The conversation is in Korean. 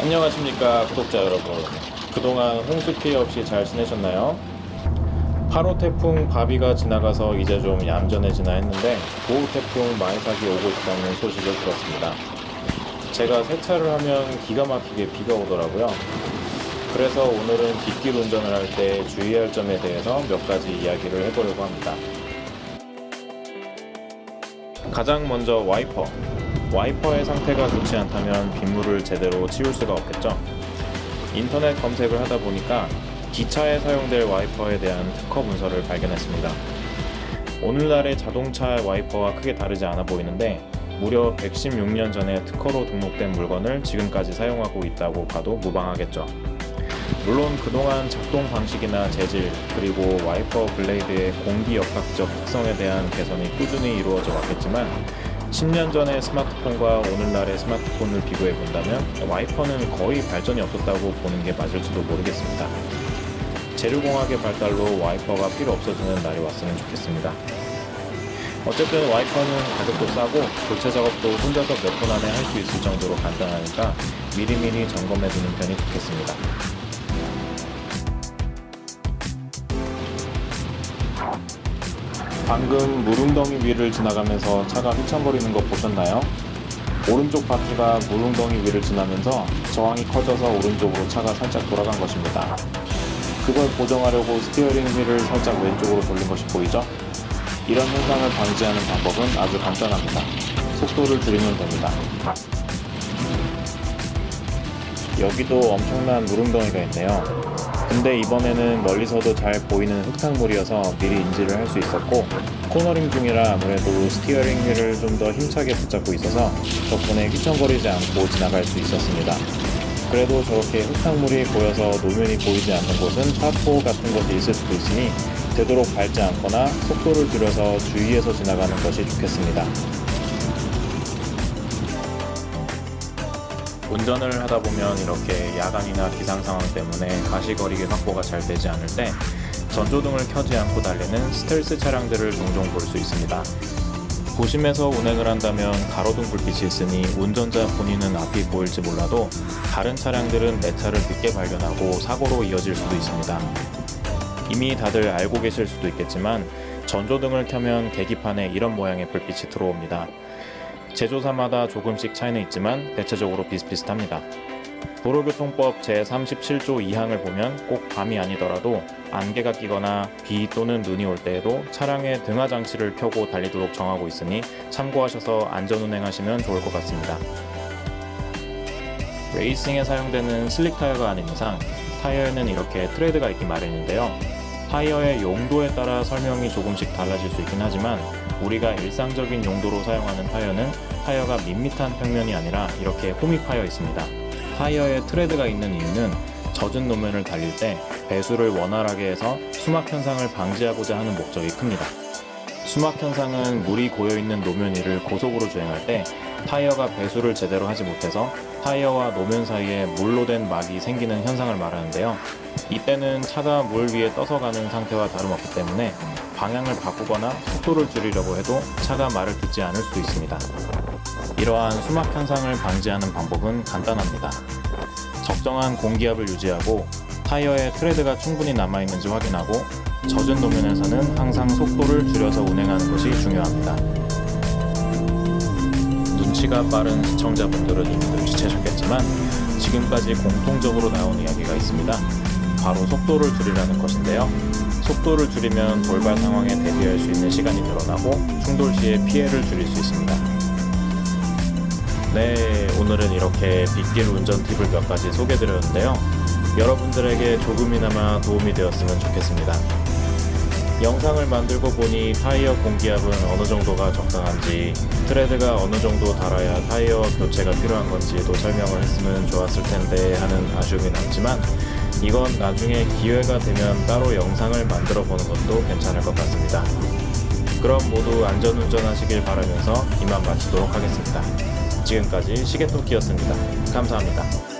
안녕하십니까 구독자 여러분. 그동안 홍수 피해 없이 잘 지내셨나요? 8호 태풍 바비가 지나가서 이제 좀 얌전해지나 했는데 9호 태풍 마이삭이 오고 있다는 소식을 들었습니다. 제가 세차를 하면 기가 막히게 비가 오더라고요. 그래서 오늘은 빗길 운전을 할 때 주의할 점에 대해서 몇 가지 이야기를 해보려고 합니다. 가장 먼저 와이퍼 와이퍼의 상태가 좋지 않다면 빗물을 제대로 치울 수가 없겠죠. 인터넷 검색을 하다 보니까 기차에 사용될 와이퍼에 대한 특허 문서를 발견했습니다. 오늘날의 자동차 와이퍼와 크게 다르지 않아 보이는데 무려 116년 전에 특허로 등록된 물건을 지금까지 사용하고 있다고 봐도 무방하겠죠. 물론 그동안 작동 방식이나 재질 그리고 와이퍼 블레이드의 공기 역학적 특성에 대한 개선이 꾸준히 이루어져 왔겠지만 10년 전의 스마트폰과 오늘날의 스마트폰을 비교해 본다면 와이퍼는 거의 발전이 없었다고 보는 게 맞을지도 모르겠습니다. 재료공학의 발달로 와이퍼가 필요 없어지는 날이 왔으면 좋겠습니다. 어쨌든 와이퍼는 가격도 싸고 교체 작업도 혼자서 몇 분 안에 할 수 있을 정도로 간단하니까 미리미리 점검해 두는 편이 좋겠습니다. 방금 물웅덩이 위를 지나가면서 차가 휘청거리는 거 보셨나요? 오른쪽 바퀴가 물웅덩이 위를 지나면서 저항이 커져서 오른쪽으로 차가 살짝 돌아간 것입니다. 그걸 보정하려고 스티어링 휠을 살짝 왼쪽으로 돌린 것이 보이죠? 이런 현상을 방지하는 방법은 아주 간단합니다. 속도를 줄이면 됩니다. 여기도 엄청난 물웅덩이가 있네요. 근데 이번에는 멀리서도 잘 보이는 흙탕물이어서 미리 인지를 할 수 있었고 코너링 중이라 아무래도 스티어링 휠을 좀 더 힘차게 붙잡고 있어서 덕분에 휘청거리지 않고 지나갈 수 있었습니다. 그래도 저렇게 흙탕물이 보여서 노면이 보이지 않는 곳은 차포 같은 것이 있을 수도 있으니 되도록 밟지 않거나 속도를 줄여서 주의해서 지나가는 것이 좋겠습니다. 운전을 하다 보면 이렇게 야간이나 기상 상황 때문에 가시거리 확보가 잘 되지 않을 때 전조등을 켜지 않고 달리는 스텔스 차량들을 종종 볼 수 있습니다. 도심에서 운행을 한다면 가로등 불빛이 있으니 운전자 본인은 앞이 보일지 몰라도 다른 차량들은 내 차를 늦게 발견하고 사고로 이어질 수도 있습니다. 이미 다들 알고 계실 수도 있겠지만 전조등을 켜면 계기판에 이런 모양의 불빛이 들어옵니다. 제조사마다 조금씩 차이는 있지만 대체적으로 비슷비슷합니다. 도로교통법 제37조 2항을 보면 꼭 밤이 아니더라도 안개가 끼거나 비 또는 눈이 올 때에도 차량의 등화 장치를 켜고 달리도록 정하고 있으니 참고하셔서 안전운행하시면 좋을 것 같습니다. 레이싱에 사용되는 슬릭 타이어가 아닌 이상 타이어에는 이렇게 트레드가 있기 마련인데요. 타이어의 용도에 따라 설명이 조금씩 달라질 수 있긴 하지만 우리가 일상적인 용도로 사용하는 타이어는 타이어가 밋밋한 평면이 아니라 이렇게 홈이 파여 있습니다. 타이어에 트레드가 있는 이유는 젖은 노면을 달릴 때 배수를 원활하게 해서 수막 현상을 방지하고자 하는 목적이 큽니다. 수막 현상은 물이 고여 있는 노면 위를 고속으로 주행할 때 타이어가 배수를 제대로 하지 못해서 타이어와 노면 사이에 물로 된 막이 생기는 현상을 말하는데요. 이때는 차가 물 위에 떠서 가는 상태와 다름없기 때문에 방향을 바꾸거나 속도를 줄이려고 해도 차가 말을 듣지 않을 수도 있습니다. 이러한 수막 현상을 방지하는 방법은 간단합니다. 적정한 공기압을 유지하고 타이어에 트레드가 충분히 남아있는지 확인하고 젖은 노면에서는 항상 속도를 줄여서 운행하는 것이 중요합니다. 눈치가 빠른 시청자분들은 이미 눈치채셨겠지만 지금까지 공통적으로 나온 이야기가 있습니다. 바로 속도를 줄이라는 것인데요. 속도를 줄이면 돌발 상황에 대비할 수 있는 시간이 늘어나고 충돌 시에 피해를 줄일 수 있습니다. 네, 오늘은 이렇게 빗길 운전 팁을 몇 가지 소개드렸는데요. 여러분들에게 조금이나마 도움이 되었으면 좋겠습니다. 영상을 만들고 보니 타이어 공기압은 어느 정도가 적당한지, 트레드가 어느 정도 달아야 타이어 교체가 필요한 건지도 설명을 했으면 좋았을 텐데 하는 아쉬움이 남지만, 이건 나중에 기회가 되면 따로 영상을 만들어 보는 것도 괜찮을 것 같습니다. 그럼 모두 안전운전 하시길 바라면서 이만 마치도록 하겠습니다. 지금까지 시계토끼였습니다. 감사합니다.